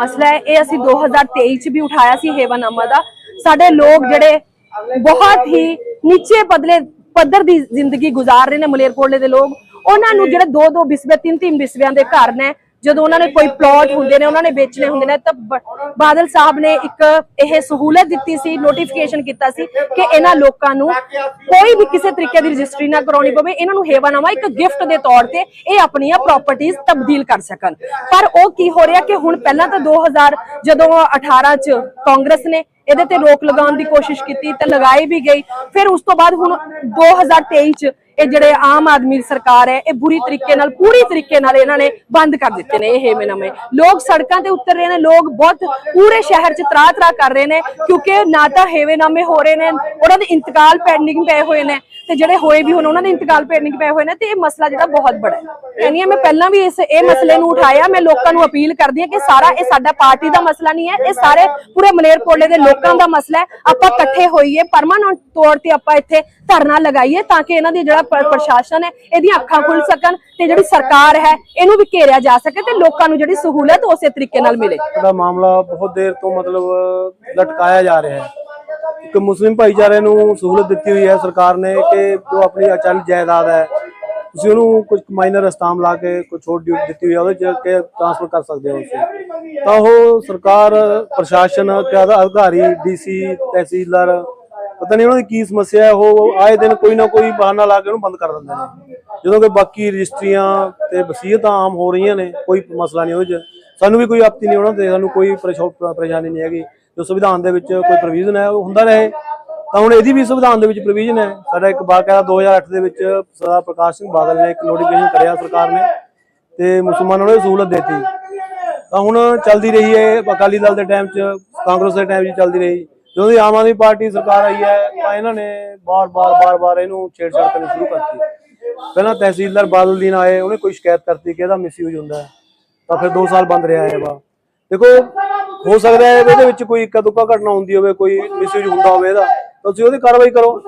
ਮਸਲਾ ਹੈ, ਇਹ ਅਸੀਂ 2023 ਚ ਵੀ ਉਠਾਇਆ ਸੀ ਹੇਵਾਨਾਮਾ ਦਾ। ਸਾਡੇ ਲੋਕ ਜਿਹੜੇ ਬਹੁਤ ਹੀ ਨੀਚੇ ਪਦਲੇ ਪੱਧਰ ਦੀ ਜ਼ਿੰਦਗੀ ਗੁਜ਼ਾਰ ਰਹੇ ਨੇ ਮਲੇਰਕੋਟਲੇ ਦੇ ਲੋਕ। ਉਹਨਾਂ ਨੂੰ ਜਿਹੜੇ ਦੋ ਦੋ ਬਿਸਵੇ ਤਿੰਨ ਤਿੰਨ ਬਿਸਵਿਆਂ ਦੇ ਘਰ ਨੇ ਜਦੋਂ ਉਹਨਾਂ ਨੇ ਕੋਈ ਪਲਾਟ ਹੁੰਦੇ ਨੇ, ਉਹਨਾਂ ਨੇ ਵੇਚਣੇ ਹੁੰਦੇ ਨੇ, ਤਾਂ ਬਾਦਲ ਸਾਹਿਬ ਨੇ ਇੱਕ ਇਹ ਸਹੂਲਤ ਦਿੱਤੀ ਸੀ ਨੋਟੀਫਿਕੇਸ਼ਨ ਕੀਤਾ ਸੀ ਕਿ ਇਹਨਾਂ ਲੋਕਾਂ ਨੂੰ ਕੋਈ ਵੀ ਕਿਸੇ ਤਰੀਕੇ ਦੀ ਰਜਿਸਟਰੀ ਨਾ ਕਰਾਉਣੀ ਪਵੇ, ਇਹਨਾਂ ਨੂੰ ਹੇਵਾਨਾਮਾ ਇੱਕ ਗਿਫਟ ਦੇ ਤੌਰ ਤੇ ਇਹ ਆਪਣੀਆਂ ਪ੍ਰਾਪਰਟੀਆਂ ਤਬਦੀਲ ਕਰ ਸਕਣ। ਪਰ ਉਹ ਕੀ ਹੋ ਰਿਹਾ ਕਿ ਹੁਣ ਪਹਿਲਾਂ ਤਾਂ 2000 ਜਦੋਂ 18 ਚ ਕਾਂਗਰਸ ਨੇ ਇਹਦੇ ਤੇ ਰੋਕ ਲਗਾਉਣ ਦੀ ਕੋਸ਼ਿਸ਼ ਕੀਤੀ, ਤੇ ਲਗਾਈ ਵੀ ਗਈ। ਫਿਰ ਉਸ ਤੋਂ ਬਾਅਦ ਹੁਣ 2023 ਚ ਇਹ ਜਿਹੜੇ ਆਮ ਆਦਮੀ ਦੀ ਸਰਕਾਰ ਹੈ, ਇਹ ਬੁਰੀ ਤਰੀਕੇ ਨਾਲ, ਪੂਰੀ ਤਰੀਕੇ ਨਾਲ ਇਹਨਾਂ ਨੇ ਬੰਦ ਕਰ ਦਿੱਤੇ ਨੇ ਇਹ ਹੇਮਨਾਮੇ ਲੋਕ ਸੜਕਾਂ ਤੇ ਉਤਰ ਰਹੇ ਨੇ, ਲੋਕ ਬਹੁਤ ਪੂਰੇ ਸ਼ਹਿਰ 'ਚ ਤਰਾ ਤਰਾ ਕਰ ਰਹੇ ਨੇ, ਕਿਉਂਕਿ ਨਾ ਤਾਂ ਹੇਵੇਨਾਮੇ ਹੋ ਰਹੇ ਨੇ, ਉਹਨਾਂ ਦੇ ਇੰਤਕਾਲ ਪੈਂਡਿੰਗ ਪਏ ਹੋਏ ਨੇ, ਤੇ ਜਿਹੜੇ ਹੋਏ ਵੀ ਹੁਣ, ਉਹਨਾਂ ਦੇ ਇੰਤਕਾਲ ਪੈਂਡਿੰਗ ਪਏ ਹੋਏ ਨੇ, ਤੇ ਇਹ ਮਸਲਾ ਜਿਹੜਾ ਬਹੁਤ ਬੜਾ ਹੈ। ਕਹਿੰਦੀ ਹਾਂ ਮੈਂ ਪਹਿਲਾਂ ਵੀ ਇਸ, ਇਹ ਮਸਲੇ ਨੂੰ ਉਠਾਇਆ, ਮੈਂ ਲੋਕਾਂ ਨੂੰ ਅਪੀਲ ਕਰਦੀ ਹਾਂ ਕਿ ਸਾਰਾ ਇਹ ਸਾਡਾ ਪਾਰਟੀ ਦਾ ਮਸਲਾ ਨਹੀਂ ਹੈ, ਇਹ ਸਾਰੇ ਪੂਰੇ ਮਲੇਰਕੋਟਲੇ ਦੇ ਲੋਕਾਂ ਦਾ ਮਸਲਾ ਹੈ। ਆਪਾਂ ਇਕੱਠੇ ਹੋਈਏ, ਪਰਮਾਨੈਂਟ ਤੌਰ ਤੇ ਆਪਾਂ ਇੱਥੇ ਧਰਨਾ ਲਗਾਈਏ ਤਾਂ ਕਿ ਇਹਨਾਂ ਦੀ ਜਿਹੜਾ ਪ੍ਰਸ਼ਾਸਨ ਹੈ, ਇਹਦੀਆਂ ਅੱਖਾਂ ਖੁੱਲ ਸਕਣ ਤੇ ਜਿਹੜੀ ਸਰਕਾਰ ਹੈ, ਇਹਨੂੰ ਵੀ ਘੇਰਿਆ ਜਾ ਸਕੇ ਤੇ ਲੋਕਾਂ ਨੂੰ ਜਿਹੜੀ ਸਹੂਲਤ ਉਸੇ ਤਰੀਕੇ ਨਾਲ ਮਿਲੇ। ਦਾ ਮਾਮਲਾ ਬਹੁਤ ਦੇਰ ਤੋਂ ਮਤਲਬ ਲਟਕਾਇਆ ਜਾ ਰਿਹਾ ਹੈ। ਇੱਕ ਮੁਸਲਿਮ ਭਾਈਚਾਰੇ ਨੂੰ ਸਹੂਲਤ ਦਿੱਤੀ ਹੋਈ ਹੈ ਸਰਕਾਰ ਨੇ ਕਿ ਜੋ ਆਪਣੀ ਅਚਲ ਜਾਇਦਾਦ ਹੈ, ਤੁਸੀਂ ਉਹਨੂੰ ਕੁਝ ਮਾਈਨਰ ਅਸਤਾਮ ਲਾ ਕੇ ਕੁਝ ਛੋਟ ਡਿਊਟੀ ਦਿੱਤੀ ਹੋਈ ਹੈ, ਉਹਦੇ ਚ ਕਿ ਟ੍ਰਾਂਸਫਰ ਕਰ ਸਕਦੇ ਹੋ ਉਸੇ ਤਾਂ ਉਹ ਸਰਕਾਰ, ਪ੍ਰਸ਼ਾਸਨ ਤੇ ਅਧਿਕਾਰੀ ਡੀਸੀ ਤਹਿਸੀਲਦਾਰ ਪਤਾ ਨਹੀਂ ਉਹਨਾਂ ਦੀ ਕੀ ਸਮੱਸਿਆ ਹੈ, ਉਹ ਆਏ ਦਿਨ ਕੋਈ ਨਾ ਕੋਈ ਬਹਾਨਾ ਲਾ ਕੇ ਉਹਨੂੰ ਬੰਦ ਕਰ ਦਿੰਦੇ ਨੇ। ਜਦੋਂ ਕਿ ਬਾਕੀ ਰਜਿਸਟਰੀਆਂ ਤੇ ਵਸੀਅਤਾਂ ਆਮ ਹੋ ਰਹੀਆਂ ਨੇ, ਕੋਈ ਮਸਲਾ ਨਹੀਂ ਉਹਦੇ ਚ। ਸਾਨੂੰ ਵੀ ਕੋਈ ਆਪਤੀ ਨਹੀਂ ਉਹਨਾਂ ਤੇ, ਸਾਨੂੰ ਕੋਈ ਪਰੇਸ਼ਾ- ਪਰੇਸ਼ਾਨੀ ਨਹੀਂ ਹੈਗੀ। ਜੋ ਸੰਵਿਧਾਨ ਦੇ ਵਿੱਚ ਕੋਈ ਪ੍ਰੋਵੀਜ਼ਨ ਹੈ, ਉਹ ਹੁੰਦਾ ਰਹੇ। ਤਾਂ ਹੁਣ ਇਹਦੀ ਵੀ ਸੰਵਿਧਾਨ ਦੇ ਵਿੱਚ ਪ੍ਰੋਵੀਜ਼ਨ ਹੈ। ਸਾਡਾ ਇੱਕ ਬਾਕਾਇਦਾ 2008 ਦੇ ਵਿੱਚ ਸਰਦਾਰ ਪ੍ਰਕਾਸ਼ ਸਿੰਘ ਬਾਦਲ ਨੇ ਇੱਕ ਨੋਟੀਫਿਕੇਸ਼ਨ ਕਰਿਆ ਸਰਕਾਰ ਨੇ ਤੇ ਮੁਸਲਮਾਨਾਂ ਨੂੰ ਇਹ ਸਹੂਲਤ ਦਿੱਤੀ। ਤਾਂ ਹੁਣ ਚੱਲਦੀ ਰਹੀ ਹੈ, ਅਕਾਲੀ ਦਲ ਦੇ ਟਾਈਮ 'ਚ, ਕਾਂਗਰਸ ਦੇ ਟਾਈਮ 'ਚ ਚੱਲਦੀ ਰਹੀ। ਜਦੋਂ ਦੀ ਆਮ ਆਦਮੀ ਪਾਰਟੀ ਸਰਕਾਰ ਆਈ ਹੈ, ਤਾਂ ਇਹਨਾਂ ਨੇ ਬਾਰ-ਬਾਰ ਬਾਰ-ਬਾਰ ਇਹਨੂੰ ਛੇੜਛਾੜ ਕਰਨੀ ਸ਼ੁਰੂ ਕਰਤੀ। ਪਹਿਲਾਂ ਤਹਿਸੀਲਦਾਰ ਬਾਦਲ ਦੀ ਆਏ, ਉਹਨੇ ਕੋਈ ਸ਼ਿਕਾਇਤ ਕਰਤੀ ਕਿ ਇਹਦਾ ਮਿਸਯੂਜ਼ ਹੁੰਦਾ ਤਾਂ ਫਿਰ 2 ਸਾਲ ਬੰਦ ਰਿਹਾ ਹੈ ਵਾ ਦੇਖੋ, ਹੋ ਸਕਦਾ ਹੈ ਇਹਦੇ ਵਿੱਚ ਕੋਈ ਇੱਕਾ ਦੁੱਕਾ ਘਟਨਾ ਹੁੰਦੀ ਹੋਵੇ, ਕੋਈ ਮਿਸਯੂਜ਼ ਹੁੰਦਾ ਹੋਵੇ ਇਹਦਾ, ਤਾਂ ਤੁਸੀਂ ਉਹਦੀ ਕਾਰਵਾਈ ਕਰੋ।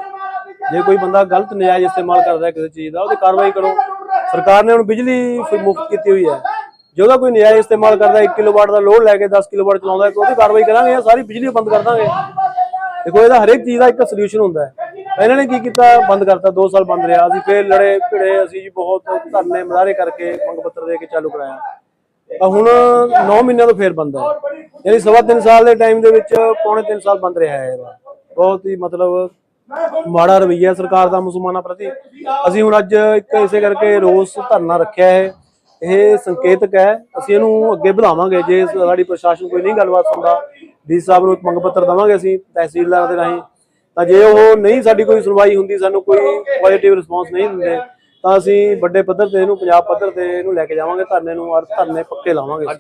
ਜੇ ਕੋਈ ਬੰਦਾ ਗਲਤ ਨਜਾਇਜ਼ ਇਸਤੇਮਾਲ ਕਰਦਾ ਕਿਸੇ ਚੀਜ਼ ਦਾ, ਉਹਦੀ ਕਾਰਵਾਈ ਕਰੋ। ਸਰਕਾਰ ਨੇ ਹੁਣ ਬਿਜਲੀ ਮੁਫਤ ਕੀਤੀ ਹੋਈ ਹੈ। ਜੇ ਕੋਈ ਨਜਾਇਜ਼ ਇਸਤੇਮਾਲ ਕਰਦਾ 1 ਕਿਲੋਵਾਟ ਦਾ ਲੋਡ ਲੈ ਕੇ 10 ਕਿਲੋਵਾਟ ਚਲਾਉਂਦਾ ਹੈ ਉਹਦੀ ਕਾਰਵਾਈ ਕਰਾਂਗੇ ਸਾਰੀ ਬਿਜਲੀ ਬੰਦ ਕਰ ਦਾਂਗੇ। ਦੇਖੋ, ਇਹਦਾ ਹਰੇਕ ਚੀਜ਼ ਦਾ ਇੱਕ ਸੋਲੂਸ਼ਨ ਹੁੰਦਾ ਹੈ। ਇਹਨਾਂ ਨੇ ਕੀ ਕੀਤਾ? ਬੰਦ ਕਰਤਾ 2 ਸਾਲ ਬੰਦ ਰਿਹਾ। ਅਸੀਂ ਫੇਰ ਲੜੇ, ਭਿੜੇ, ਅਸੀਂ ਜੀ ਬਹੁਤ ਧਰਨੇ ਮੁਜ਼ਾਹਰੇ ਕਰਕੇ ਮੰਗ ਪੱਤਰ ਦੇ ਕੇ ਚਾਲੂ ਕਰਾਇਆ। ਤਾਂ ਹੁਣ 9 ਮਹੀਨਿਆਂ ਤੋਂ ਫੇਰ ਬੰਦ ਹੈ। ਯਾਨੀ ਸਵਾ ਤਿੰਨ ਸਾਲ ਦੇ ਟਾਈਮ ਦੇ ਵਿੱਚ ਪੌਣੇ 3 ਸਾਲ ਬੰਦ ਰਿਹਾ ਹੈ ਇਹਦਾ ਬਹੁਤ ਹੀ ਮਤਲਬ ਮਾੜਾ ਰਵੱਈਆ ਸਰਕਾਰ ਦਾ ਮੁਸਲਮਾਨਾਂ ਪ੍ਰਤੀ। ਅਸੀਂ ਹੁਣ ਅੱਜ ਇੱਕ ਇਸੇ ਕਰਕੇ ਰੋਸ ਧਰਨਾ ਰੱਖਿਆ ਹੈ। ਇਹ ਸੰਕੇਤਕ ਹੈ। ਅਸੀਂ ਇਹਨੂੰ ਅੱਗੇ ਵਧਾਵਾਂਗੇ ਜੇ ਸਾਡੀ ਪ੍ਰਸ਼ਾਸਨ ਕੋਈ ਨਹੀਂ ਗੱਲਬਾਤ ਸੁਣਦਾ, ਡੀ ਸਾਹਿਬ ਨੂੰ ਮੰਗ ਪੱਤਰ ਦਵਾਂਗੇ ਅਸੀਂ ਤਹਿਸੀਲਦਾਰ ਦੇ ਰਾਹੀਂ। ਤਾਂ ਜੇ ਉਹ ਨਹੀਂ ਸਾਡੀ ਕੋਈ ਸੁਣਵਾਈ ਹੁੰਦੀ, ਸਾਨੂੰ ਕੋਈ ਪੋਜ਼ਿਟਿਵ ਰਿਸਪੌਂਸ ਨਹੀਂ ਦਿੰਦੇ, ਤਾਂ ਅਸੀਂ ਵੱਡੇ ਪੱਧਰ ਤੇ ਇਹਨੂੰ, ਪੰਜਾਬ ਪੱਧਰ ਤੇ ਇਹਨੂੰ ਲੈ ਕੇ ਜਾਵਾਂਗੇ। ਧਰਨੇ ਨੂੰ ਔਰ ਧਰਨੇ ਪੱਕੇ ਲਾਵਾਂਗੇ।